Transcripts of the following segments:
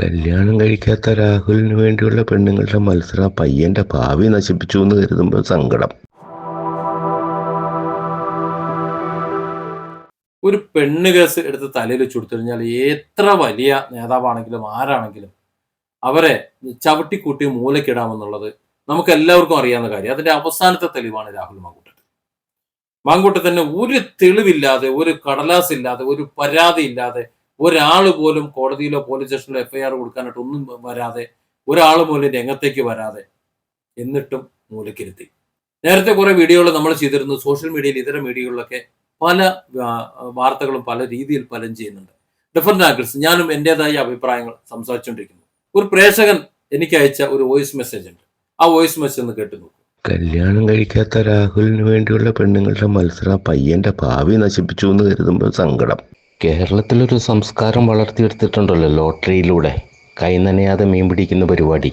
കല്യാണം കഴിക്കാത്ത രാഹുലിന് വേണ്ടിയുള്ള പെണ്ണുങ്ങളുടെ മത്സരം പയ്യന്റെ ഭാവി നശിപ്പിച്ചു എന്ന് കരുതുമ്പോൾ സങ്കടം. ഒരു പെണ്ണ് കേസ് എടുത്ത് തലയിൽ വെച്ച് കൊടുത്തു കഴിഞ്ഞാൽ എത്ര വലിയ നേതാവാണെങ്കിലും ആരാണെങ്കിലും അവരെ ചവിട്ടിക്കൂട്ടി മൂലക്കിടാമെന്നുള്ളത് നമുക്ക് എല്ലാവർക്കും അറിയാവുന്ന കാര്യം. അതിന്റെ അവസാനത്തെ തെളിവാണ് രാഹുൽ മാങ്കൂട്ടത്തിൽ. മാങ്കൂട്ടത്തിന് ഒരു തെളിവില്ലാതെ ഒരു കടലാസ് ഇല്ലാതെ ഒരു പരാതി ഇല്ലാതെ ഒരാൾ പോലും കോടതിയിലോ പോലീസ് സ്റ്റേഷനിലോ എഫ്ഐആർ കൊടുക്കാനായിട്ട് ഒന്നും വരാതെ ഒരാൾ പോലും രംഗത്തേക്ക് വരാതെ എന്നിട്ടും മൂലക്കിരുത്തി. നേരത്തെ കുറെ വീഡിയോകൾ നമ്മൾ ചെയ്തിരുന്നു. സോഷ്യൽ മീഡിയയിൽ ഇതര മീഡിയകളിലൊക്കെ പല വാർത്തകളും പല രീതിയിൽ പലരും ചെയ്യുന്നുണ്ട്. ഡിഫറെന്റ് ആംഗിൾസ് ഞാനും എന്റെതായ അഭിപ്രായങ്ങൾ സംസാരിച്ചുകൊണ്ടിരിക്കുന്നു ഒരു പ്രേക്ഷകൻ എനിക്ക് അയച്ച ഒരു വോയിസ് മെസ്സേജ് ഉണ്ട്. ആ വോയിസ് മെസ്സേജ് ഒന്ന് കേട്ടു നോക്കൂ. കല്യാണം കഴിക്കാത്ത രാഹുലിന് വേണ്ടിയുള്ള പെണ്ണുങ്ങളുടെ മത്സരം പയ്യന്റെ ഭാവി നശിപ്പിച്ചു എന്ന് കരുതുമ്പോൾ സങ്കടം. കേരളത്തിലൊരു സംസ്കാരം വളർത്തിയെടുത്തിട്ടുണ്ടല്ലോ ലോട്ടറിയിലൂടെ. കൈനനയാതെ മീൻ പിടിക്കുന്ന പരിപാടി.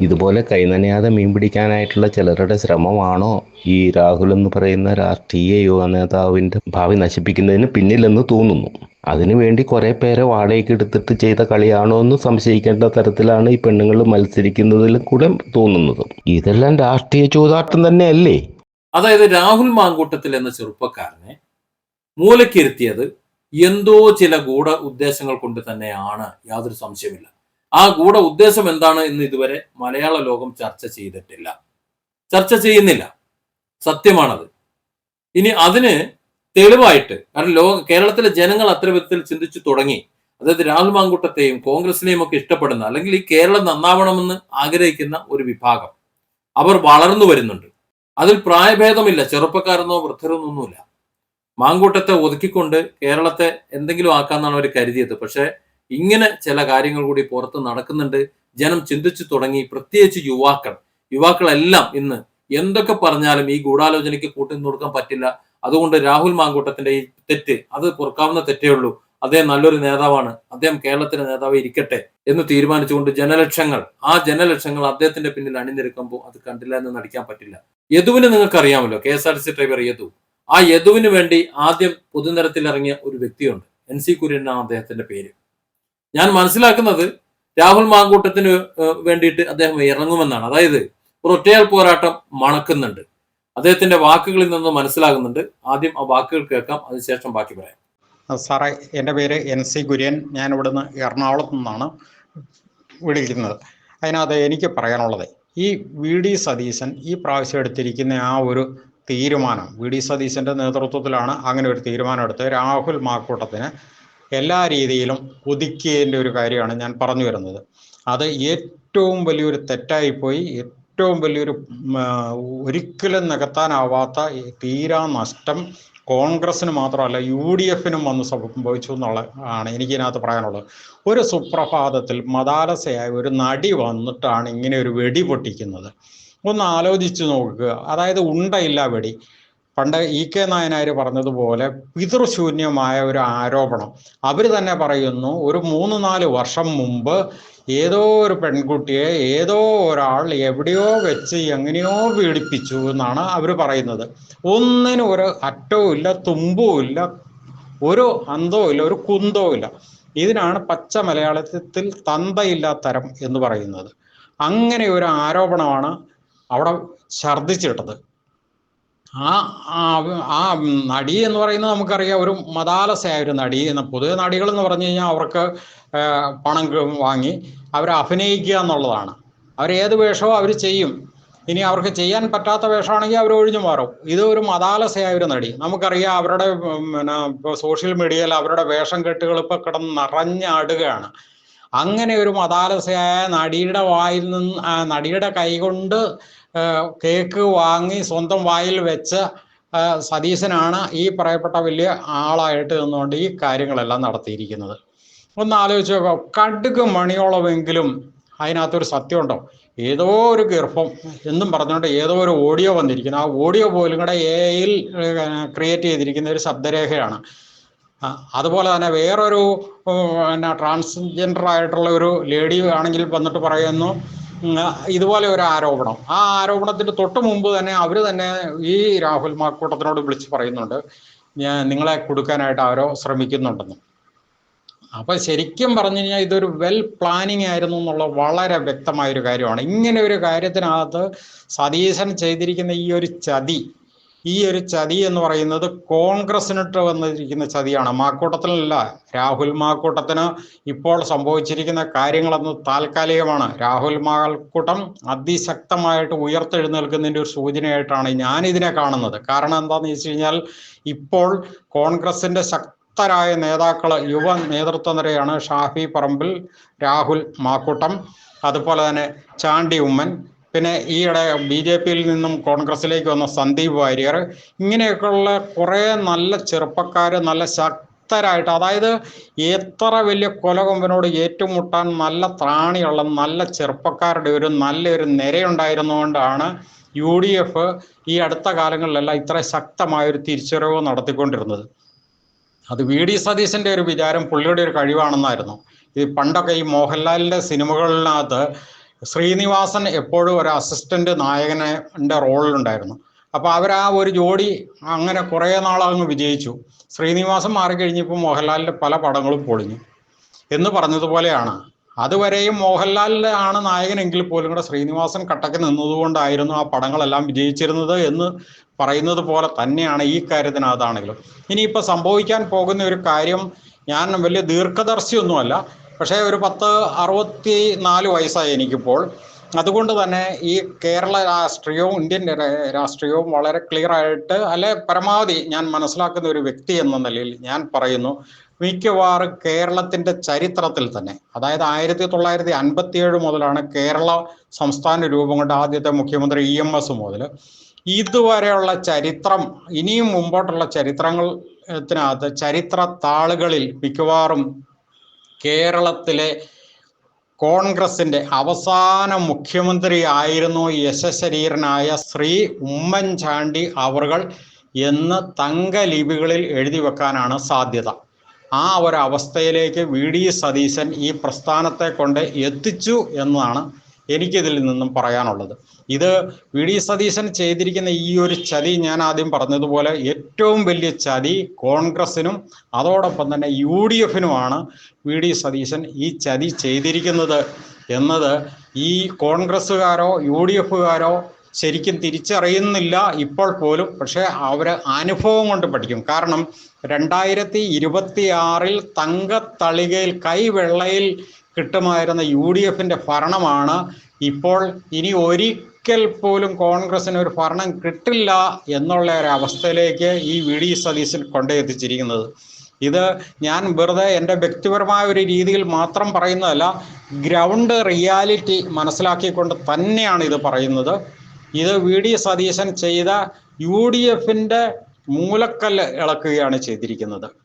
ഇതുപോലെ കൈനനയാതെ മീൻ പിടിക്കാനായിട്ടുള്ള ചിലരുടെ ശ്രമമാണോ ഈ രാഹുൽ എന്ന് പറയുന്ന രാഷ്ട്രീയ യുവ നേതാവിന്റെ ഭാവി നശിപ്പിക്കുന്നതിന് പിന്നിലെന്ന് തോന്നുന്നു. അതിനുവേണ്ടി കുറേ പേരെ വാടകയ്ക്ക് എടുത്തിട്ട് ചെയ്ത കളിയാണോ എന്ന് സംശയിക്കേണ്ട തരത്തിലാണ് ഈ പെണ്ണുങ്ങൾ മത്സരിക്കുന്നതിലും കൂടെ തോന്നുന്നത്. ഇതെല്ലാം രാഷ്ട്രീയ ചൂതാട്ടം തന്നെയല്ലേ? അതായത് രാഹുൽ മാങ്കൂട്ടത്തിൽ എന്ന ചെറുപ്പക്കാരനെ മൂലക്കിരുത്തിയത് എന്തോ ചില ഗൂഢ ഉദ്ദേശങ്ങൾ കൊണ്ട് തന്നെയാണ് യാതൊരു സംശയമില്ല ആ ഗൂഢ ഉദ്ദേശം എന്താണ് എന്ന് ഇതുവരെ മലയാള ലോകം ചർച്ച ചെയ്തിട്ടില്ല. ചർച്ച ചെയ്യുന്നില്ല. സത്യമാണത്. ഇനി അതിന് തെളിവായിട്ട് കാരണം ലോക കേരളത്തിലെ ജനങ്ങൾ അത്ര വിധത്തിൽ ചിന്തിച്ചു തുടങ്ങി. അതായത് രാഹുൽ മാങ്കൂട്ടത്തെയും കോൺഗ്രസിനെയും ഒക്കെ ഇഷ്ടപ്പെടുന്ന അല്ലെങ്കിൽ ഈ കേരളം നന്നാവണമെന്ന് ആഗ്രഹിക്കുന്ന ഒരു വിഭാഗം. അവർ വളർന്നു വരുന്നുണ്ട്. അതിൽ പ്രായഭേദമില്ല. ചെറുപ്പക്കാരെന്നോ വൃദ്ധരെന്നൊന്നുമില്ല മാങ്കൂട്ടത്തെ ഒതുക്കിക്കൊണ്ട് കേരളത്തെ എന്തെങ്കിലും ആക്കാന്നാണ് അവർ കരുതിയത്. പക്ഷേ ഇങ്ങനെ ചില കാര്യങ്ങൾ കൂടി പുറത്ത് നടക്കുന്നുണ്ട്. ജനം ചിന്തിച്ചു തുടങ്ങി. പ്രത്യേകിച്ച് യുവാക്കൾ. യുവാക്കളെല്ലാം ഇന്ന് എന്തൊക്കെ പറഞ്ഞാലും ഈ ഗൂഢാലോചനയ്ക്ക് കൂട്ടിന്നു കൊടുക്കാൻ പറ്റില്ല. അതുകൊണ്ട് രാഹുൽ മാങ്കൂട്ടത്തിന്റെ ഈ തെറ്റ് അത് പൊറുക്കാവുന്ന തെറ്റേ ഉള്ളൂ. അദ്ദേഹം നല്ലൊരു നേതാവാണ്. അദ്ദേഹം കേരളത്തിന്റെ നേതാവ് ഇരിക്കട്ടെ എന്ന് തീരുമാനിച്ചുകൊണ്ട് ജനലക്ഷങ്ങൾ ആ ജനലക്ഷങ്ങൾ അദ്ദേഹത്തിന്റെ പിന്നിൽ അണിനിരക്കുമ്പോൾ അത് കണ്ടില്ല എന്ന് നടിക്കാൻ പറ്റില്ല. യദുവിന് നിങ്ങൾക്ക് അറിയാമല്ലോ K S R T C driver Yadu. ആ യദുവിന് വേണ്ടി ആദ്യം പൊതുനിരത്തിൽ ഇറങ്ങിയ ഒരു വ്യക്തിയുണ്ട്. എൻ സി എന്നാണ് അദ്ദേഹത്തിന്റെ പേര്. ഞാൻ മനസ്സിലാക്കുന്നത് രാഹുൽ മാങ്കൂട്ടത്തിന് വേണ്ടിയിട്ട് അദ്ദേഹം ഇറങ്ങുമെന്നാണ്. അതായത് ഒരു ഒറ്റയാൾ പോരാട്ടം മണക്കുന്നുണ്ട്. അദ്ദേഹത്തിന്റെ വാക്കുകളിൽ നിന്ന് മനസ്സിലാകുന്നുണ്ട്. ആദ്യം ആ വാക്കുകൾ കേൾക്കാം അതിനുശേഷം ബാക്കി പറയാം. സാറേ എന്റെ പേര് എൻ സി കുര്യൻ. ഞാൻ ഇവിടുന്ന് എറണാകുളത്ത് നിന്നാണ് വിളിക്കുന്നത്. അതിനകത്ത് എനിക്ക് പറയാനുള്ളത് ഈ വി ഡി സതീശൻ ഈ പ്രാവശ്യം എടുത്തിരിക്കുന്ന ആ ഒരു തീരുമാനം. വി ഡി സതീശന്റെ നേതൃത്വത്തിലാണ് അങ്ങനെ ഒരു തീരുമാനം എടുത്ത് രാഹുൽ മാക്കൂട്ടത്തിന് എല്ലാ രീതിയിലും ഒതുക്കിയതിന്റെ ഒരു കാര്യമാണ് ഞാൻ പറഞ്ഞു വരുന്നത്. അത് ഏറ്റവും വലിയൊരു തെറ്റായിപ്പോയി ഏറ്റവും വലിയൊരു ഒരിക്കലും നികത്താനാവാത്ത തീരാ നഷ്ടം കോൺഗ്രസിന് മാത്രമല്ല യു ഡി എഫിനും വന്ന് സംഭവിച്ചു എന്നുള്ള ആണ് എനിക്കിതിനകത്ത് പറയാനുള്ളത്. ഒരു സുപ്രഭാതത്തിൽ മതാലസയായ ഒരു നടി വന്നിട്ടാണ് ഇങ്ങനെ ഒരു വെടി പൊട്ടിക്കുന്നത്. ഒന്ന് ആലോചിച്ച് നോക്കുക. അതായത് ഉണ്ടയില്ല വെടി. പണ്ട് ഇ കെ നായനാർ പറഞ്ഞതുപോലെ പിതൃശൂന്യമായ ഒരു ആരോപണം. അവർ തന്നെ പറയുന്നു ഒരു മൂന്ന് നാല് വർഷം മുമ്പ് ഏതോ ഒരു പെൺകുട്ടിയെ ഏതോ ഒരാൾ എവിടെയോ വെച്ച് എങ്ങനെയോ പീഡിപ്പിച്ചു എന്നാണ് അവർ പറയുന്നത്. ഒന്നിനും ഒരു അറ്റവും ഇല്ല തുമ്പവും ഇല്ല ഒരു അന്തവും ഇല്ല ഒരു കുന്തവും ഇല്ല. ഇതിനാണ് പച്ച മലയാളത്തിൽ തന്തയില്ലാത്തരം എന്ന് പറയുന്നത്. അങ്ങനെ ഒരു ആരോപണമാണ് അവിടെ ഛർദ്ദിച്ചിട്ടത്. ആ ആ- നടി എന്ന് പറയുന്നത് നമുക്കറിയാം ഒരു മതാലസയായ നടി. എന്ന പൊതുവെ നടികൾ എന്ന് പറഞ്ഞു കഴിഞ്ഞാൽ അവർക്ക് പണം വാങ്ങി അവർ അഭിനയിക്കുക എന്നുള്ളതാണ്. അവരേത് വേഷമോ അവർ ചെയ്യും. ഇനി അവർക്ക് ചെയ്യാൻ പറ്റാത്ത വേഷമാണെങ്കിൽ അവർ ഒഴിഞ്ഞു മാറും. ഇത് ഒരു മതാലസയായ ഒരു നടി. നമുക്കറിയാം അവരുടെ പിന്നെ സോഷ്യൽ മീഡിയയിൽ അവരുടെ വേഷം കെട്ടുകൾ ഇപ്പോൾ കിടന്ന് നിറഞ്ഞാടുകയാണ് അങ്ങനെ ഒരു മതാലസയായ നടിയുടെ വായിൽ നിന്ന് നടിയുടെ കൈകൊണ്ട് കേക്ക് വാങ്ങി സ്വന്തം വായിൽ വെച്ച സതീശനാണ് ഈ പറയപ്പെട്ട വലിയ ആളായിട്ട് നിന്നുകൊണ്ട് ഈ കാര്യങ്ങളെല്ലാം നടത്തിയിരിക്കുന്നത്. ഒന്ന് ആലോചിച്ച് നോക്കാം കടുക് മണിയോളമെങ്കിലും അതിനകത്തൊരു സത്യമുണ്ടോ? ഏതോ ഒരു ഗർഭം എന്നും പറഞ്ഞുകൊണ്ട് ഏതോ ഒരു ഓഡിയോ വന്നിരിക്കുന്നു. ആ ഓഡിയോ പോലും കൂടെ എ ഐയിൽ ക്രിയേറ്റ് ചെയ്തിരിക്കുന്ന ഒരു ശബ്ദരേഖയാണ്. അതുപോലെ തന്നെ വേറൊരു പിന്നെ ട്രാൻസ്ജെൻഡർ ആയിട്ടുള്ള ഒരു ലേഡി ആണെങ്കിൽ വന്നിട്ട് പറയുന്നു ഇതുപോലെ ഒരു ആരോപണം. ആ ആരോപണത്തിന് തൊട്ട് മുമ്പ് തന്നെ അവർ തന്നെ ഈ രാഹുൽ മാക്കൂട്ടത്തിനോട് വിളിച്ച് പറയുന്നുണ്ട് ഞാൻ നിങ്ങളെ കൊടുക്കാനായിട്ട് അവരോ ശ്രമിക്കുന്നുണ്ടെന്ന്. അപ്പൊ ശരിക്കും പറഞ്ഞു കഴിഞ്ഞാൽ ഇതൊരു വെൽ പ്ലാനിങ് ആയിരുന്നു എന്നുള്ള വളരെ വ്യക്തമായ ഒരു കാര്യമാണ്. ഇങ്ങനെ ഒരു കാര്യത്തിനകത്ത് സതീശൻ ചെയ്തിരിക്കുന്ന ഈ ഒരു ചതി ഈ ഒരു ചതി എന്ന് പറയുന്നത് കോൺഗ്രസിനിട്ട് വന്നിരിക്കുന്ന ചതിയാണ്. മാക്കൂട്ടത്തിനല്ല രാഹുൽ മാക്കൂട്ടത്തിന് ഇപ്പോൾ സംഭവിച്ചിരിക്കുന്ന കാര്യങ്ങളെന്ന് താൽക്കാലികമാണ്. രാഹുൽ മാക്കൂട്ടം അതിശക്തമായിട്ട് ഉയർത്തെഴുന്നേൽക്കുന്നതിന്റെ ഒരു സൂചനയായിട്ടാണ് ഞാനിതിനെ കാണുന്നത്. കാരണം എന്താണെന്ന് വെച്ച് കഴിഞ്ഞാൽ ഇപ്പോൾ കോൺഗ്രസിന്റെ ശക്തരായ നേതാക്കൾ യുവ നേതൃത്വ നിരയാണ് ഷാഫി പറമ്പിൽ രാഹുൽ മാക്കൂട്ടം അതുപോലെ തന്നെ ചാണ്ടി ഉമ്മൻ പിന്നെ ഈയിടെ ബി ജെ പിയിൽ നിന്നും കോൺഗ്രസിലേക്ക് വന്ന സന്ദീപ് വാര്യർ ഇങ്ങനെയൊക്കെയുള്ള കുറേ നല്ല ചെറുപ്പക്കാർ നല്ല ശക്തരായിട്ട് അതായത് എത്ര വലിയ കൊലകൊമ്പനോട് ഏറ്റുമുട്ടാൻ നല്ല ത്രാണിയുള്ള നല്ല ചെറുപ്പക്കാരുടെ ഒരു നല്ലൊരു നിരയുണ്ടായിരുന്നുകൊണ്ടാണ് യു ഡി എഫ് ഈ അടുത്ത കാലങ്ങളിലെല്ലാം ഇത്ര ശക്തമായ ഒരു തിരിച്ചറിവ് നടത്തിക്കൊണ്ടിരുന്നത്. അത് വി ഡി സതീശന്റെ ഒരു വിചാരം പുള്ളിയുടെ ഒരു കഴിവാണെന്നായിരുന്നു. ഈ പണ്ടൊക്കെ ഈ മോഹൻലാലിന്റെ സിനിമകളിനകത്ത് ശ്രീനിവാസൻ എപ്പോഴും ഒരു അസിസ്റ്റന്റ് നായകന്റെ റോളിലുണ്ടായിരുന്നു അപ്പൊ അവർ ആ ഒരു ജോഡി അങ്ങനെ കുറേ നാളങ്ങ് വിജയിച്ചു. ശ്രീനിവാസൻ മാറിക്കഴിഞ്ഞപ്പോൾ മോഹൻലാലിന്റെ പല പടങ്ങളും പൊളിഞ്ഞു. എന്ന് പറഞ്ഞതുപോലെയാണ്. അതുവരെയും മോഹൻലാലിന്റെ ആണ് നായകനെങ്കിൽ പോലും കൂടെ ശ്രീനിവാസൻ കട്ടക്ക് നിന്നതുകൊണ്ടായിരുന്നു ആ പടങ്ങളെല്ലാം വിജയിച്ചിരുന്നത് എന്ന് പറയുന്നത് പോലെ തന്നെയാണ് ഈ കാര്യത്തിനകത്താണെങ്കിലും ഇനിയിപ്പോൾ സംഭവിക്കാൻ പോകുന്ന ഒരു കാര്യം ഞാൻ വലിയ ദീർഘദർശിയൊന്നുമല്ല. പക്ഷേ ഒരു പത്ത് അറുപത്തി നാല് വയസ്സായി എനിക്കിപ്പോൾ. അതുകൊണ്ട് തന്നെ ഈ കേരള രാഷ്ട്രീയവും ഇന്ത്യൻ രാഷ്ട്രീയവും വളരെ ക്ലിയർ ആയിട്ട് അല്ലെ പരമാവധി ഞാൻ മനസ്സിലാക്കുന്ന ഒരു വ്യക്തി എന്ന നിലയിൽ ഞാൻ പറയുന്നു മിക്കവാറും കേരളത്തിന്റെ ചരിത്രത്തിൽ തന്നെ അതായത് ആയിരത്തി തൊള്ളായിരത്തി അൻപത്തി ഏഴ് മുതലാണ് കേരള സംസ്ഥാന രൂപം കൊണ്ട് ആദ്യത്തെ മുഖ്യമന്ത്രി ഇ എം എസ് മുതൽ. ഇതുവരെയുള്ള ചരിത്രം ഇനിയും മുമ്പോട്ടുള്ള ചരിത്രങ്ങൾ ത്തിനകത്ത് ചരിത്ര താളുകളിൽ മിക്കവാറും കേരളത്തിലെ കോൺഗ്രസിന്റെ അവസാന മുഖ്യമന്ത്രി ആയിരുന്നു യശശരീരനായ ശ്രീ ഉമ്മൻചാണ്ടി അവറുകൾ എന്ന് തങ്കലിപികളിൽ എഴുതി വെക്കാനാണ് സാധ്യത. ആ ഒരു അവസ്ഥയിലേക്ക് വി. ഡി. സതീശൻ ഈ പ്രസ്ഥാനത്തെ കൊണ്ട് എത്തിച്ചു എന്നതാണ് എനിക്കിതിൽ നിന്നും പറയാനുള്ളത്. ഇത് വി. ഡി. സതീശൻ ചെയ്തിരിക്കുന്ന ഈ ഒരു ചതി ഞാൻ ആദ്യം പറഞ്ഞതുപോലെ ഏറ്റവും വലിയ ചതി കോൺഗ്രസിനും അതോടൊപ്പം തന്നെ യു ഡി എഫിനുമാണ് വി. ഡി. സതീശൻ ഈ ചതി ചെയ്തിരിക്കുന്നത് എന്നത്. ഈ കോൺഗ്രസ്സുകാരോ യു ഡി എഫുകാരോ ശരിക്കും തിരിച്ചറിയുന്നില്ല ഇപ്പോൾ പോലും. പക്ഷേ അവർ അനുഭവം കൊണ്ട് പഠിക്കും. കാരണം രണ്ടായിരത്തി ഇരുപത്തി ആറിൽ തങ്കത്തളികയിൽ കൈവെള്ളയിൽ കിട്ടുമായിരുന്ന യു ഡി എഫിന്റെ ഭരണമാണ്. ഇപ്പോൾ ഇനി ഒരിക്കൽ പോലും കോൺഗ്രസിന് ഒരു ഭരണം കിട്ടില്ല എന്നുള്ള ഒരു അവസ്ഥയിലേക്ക് ഈ വി ഡി സതീശൻ കൊണ്ടെത്തിച്ചിരിക്കുന്നത്. ഇത് ഞാൻ വെറുതെ എന്റെ വ്യക്തിപരമായ ഒരു രീതിയിൽ മാത്രം പറയുന്നതല്ല ഗ്രൗണ്ട് റിയാലിറ്റി മനസ്സിലാക്കിക്കൊണ്ട് തന്നെയാണ് ഇത് പറയുന്നത്. ഇത് വി ഡി സതീശൻ ചെയ്ത യു ഡി എഫിന്റെ മൂലക്കല്ല് ഇളക്കുകയാണ് ചെയ്തിരിക്കുന്നത്.